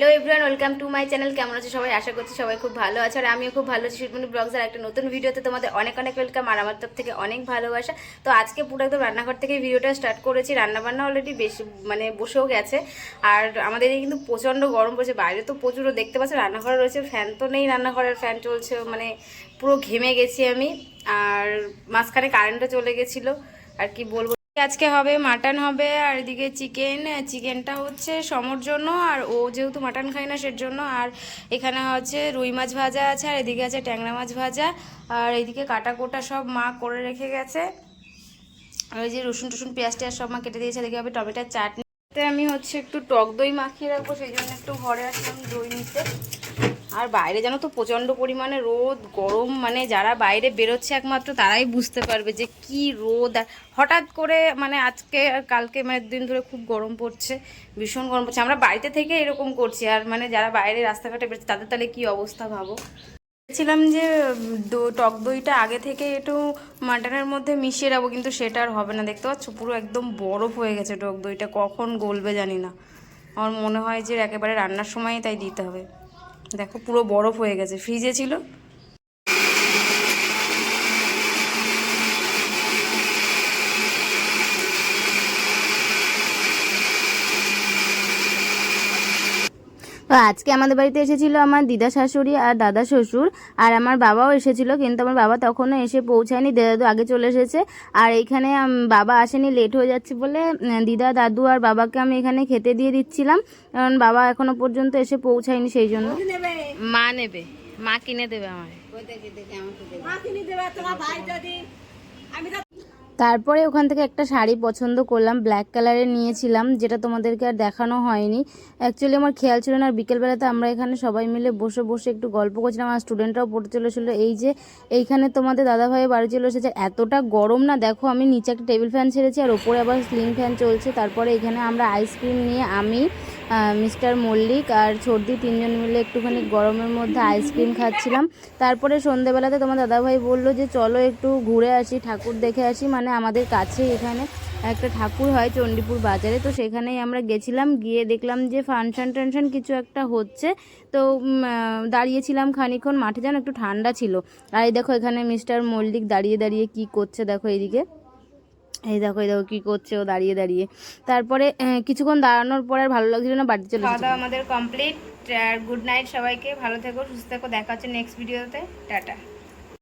Hello everyone welcome to my channel কেমন আছে সবাই? আশা করছি সবাই খুব ভালো আছে। আর আমিও খুব ভালো আছি। শিল্পনী ব্লগসের একটা নতুন ভিডিওতে তোমাদের অনেক অনেক ওয়েলকাম আর আমার তরফ থেকে অনেক ভালোবাসা। তো আজকে পুরো একদম রান্নাঘর থেকে ভিডিওটা স্টার্ট করেছি। রান্নাবান্না অলরেডি বেশি মানে বসেও গেছে। আর আমাদের কিন্তু প্রচণ্ড গরম পড়েছে। বাইরে তো প্রচুরও দেখতে পাচ্ছি, রান্নাঘরে রয়েছে ফ্যান তো নেই রান্নাঘরের ফ্যান চলছে মানে পুরো ঘেমে গেছি আমি। আর মাঝখানে কারেন্টও চলে গেছিল। আর কি বলব? আজকে হবে মাটন হবে, আর এদিকে চিকেন চিকেনটা হচ্ছে সমর জন্য, আর ও যেহেতু মাটন খায় না সের জন্য আর এখানে হচ্ছে রুই মাছ ভাজা আছে, আর এদিকে আছে ট্যাংরা মাছ ভাজা, আর এদিকে কাটা কোটা সব মা করে রেখে গেছে। আর ওই যে রসুন টসুন, পেঁয়াজ টেয়াজ সব মা কেটে দিয়েছে, এদিকে হবে টমেটোর চাটনি। আমি হচ্ছে একটু টক দই মাখিয়ে রাখব, সেই জন্য একটু ঘরে আসলাম দই নিতে। আর বাইরে যেন তো প্রচণ্ড পরিমাণে রোদ, গরম মানে যারা বাইরে বেরোচ্ছে একমাত্র তারাই বুঝতে পারবে যে কি রোদ। হঠাৎ করে মানে আজকে আর কালকে মানে দিন ধরে খুব গরম পড়ছে, ভীষণ গরম পড়ছে। আমরা বাড়িতে থেকে এরকম করছি, আর মানে যারা বাইরে রাস্তাঘাটে বেরোচ্ছে তাদের তাহলে কি অবস্থা ভাবো? বলেছিলাম যে টক দইটা আগে থেকে একটু মাটনের মধ্যে মিশিয়ে রাখব, কিন্তু সেটা আর হবে না। দেখতে পাচ্ছ, পুরো একদম বরফ হয়ে গেছে টক দইটা। কখন গলবে জানি না। আমার মনে হয় যে একেবারে রান্নার সময়ই তাই দিতে হবে। দেখো পুরো বরফ হয়ে গেছে। ফ্রিজে ছিল। আজকে আমাদের বাড়িতে এসেছিল আমার দিদা শাশুড়ি আর দাদা শ্বশুর আর আমার বাবাও এসেছিল কিন্তু আমার বাবা তখনও এসে পৌঁছায়নি দিদা দাদু আগে চলে এসেছে। আর এইখানে বাবা আসেনি লেট হয়ে যাচ্ছে বলে দিদা দাদু আর বাবাকে আমি এখানে খেতে দিয়ে দিচ্ছিলাম। কারণ বাবা এখনও পর্যন্ত এসে পৌঁছায়নি সেই জন্য। মা নেবে। মা কিনে দেবে আমার তারপরে ওখান থেকে একটা শাড়ি পছন্দ করলাম ব্ল্যাক কালারের নিয়েছিলাম, যেটা তোমাদেরকে আর দেখানো হয়নি। অ্যাকচুয়ালি আমার খেয়াল ছিল না, আর বিকেলবেলাতে আমরা এখানে সবাই মিলে বসে বসে একটু গল্প করছিলাম আর স্টুডেন্টরাও পড়তে চলেছিল এই যে এইখানে তোমাদের দাদাভাই বাড়ি চলে এসেছে, এতটা গরম না, দেখো আমি নিচে একটা টেবিল ফ্যান ছেড়েছি, আর ওপরে আবার স্লিং ফ্যান চলছে, তারপরে এখানে আমরা আইসক্রিম নিয়ে আমি মিস্টার মল্লিক আর সর্দি তিনজন মিলে একটুখানি গরমের মধ্যে আইসক্রিম খাচ্ছিলাম। তারপরে সন্ধেবেলাতে তোমার দাদাভাই বলল যে, চলো একটু ঘুরে আসি, ঠাকুর দেখে আসি। মানে আমাদের কাছে এখানে একটা ঠাকুর হয় চণ্ডীপুর বাজারে। তো সেখানেই আমরা গেছিলাম, গিয়ে দেখলাম যে ফাংশন টানশন কিছু একটা হচ্ছে। তো দাঁড়িয়েছিলাম খানিক্ষণ, মাঠে যেন একটু ঠান্ডা ছিল। আর এই দেখো এখানে মিস্টার মল্লিক দাঁড়িয়ে দাঁড়িয়ে কি করছে দেখো এইদিকে। এই দেখো এই দেখো কি করছে ও দাঁড়িয়ে দাঁড়িয়ে। তারপরে কিছুক্ষণ দাঁড়ানোর পর আর ভালো লাগছিল না বাড়িতে চলে খাওয়া দাওয়া আমাদের কমপ্লিট আর গুড নাইট সবাইকে ভালো থেকো সুস্থ থেকো দেখা হচ্ছে নেক্সট ভিডিওতে টাটা।